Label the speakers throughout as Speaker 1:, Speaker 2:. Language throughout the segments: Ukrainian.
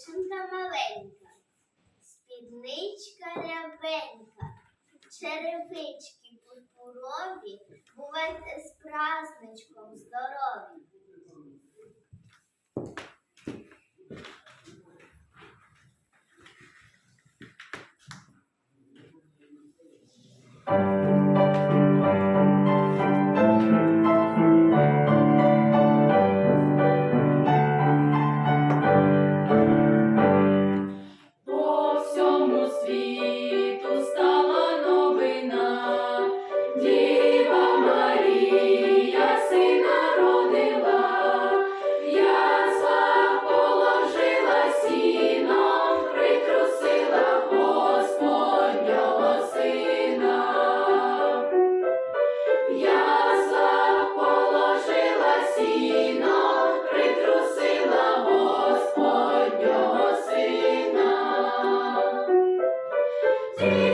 Speaker 1: дівчинка маленька, спідничка рябенька, черевички пурпурові, бувайте з праздничком здорові. Thank you.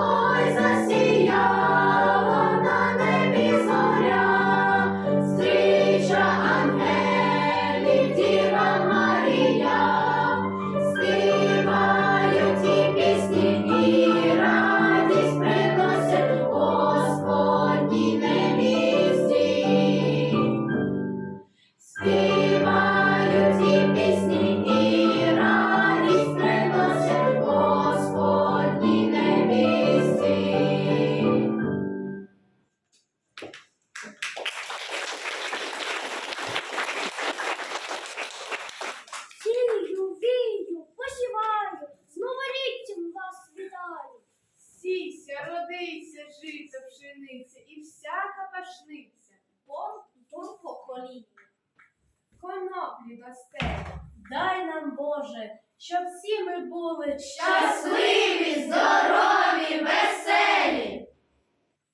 Speaker 1: coisas
Speaker 2: se плодиться жито, пшениця і всяка пашниця
Speaker 3: по покоління.
Speaker 2: Коноплі до стелі,
Speaker 3: дай нам, Боже, щоб всі ми були
Speaker 4: щасливі, здорові, веселі.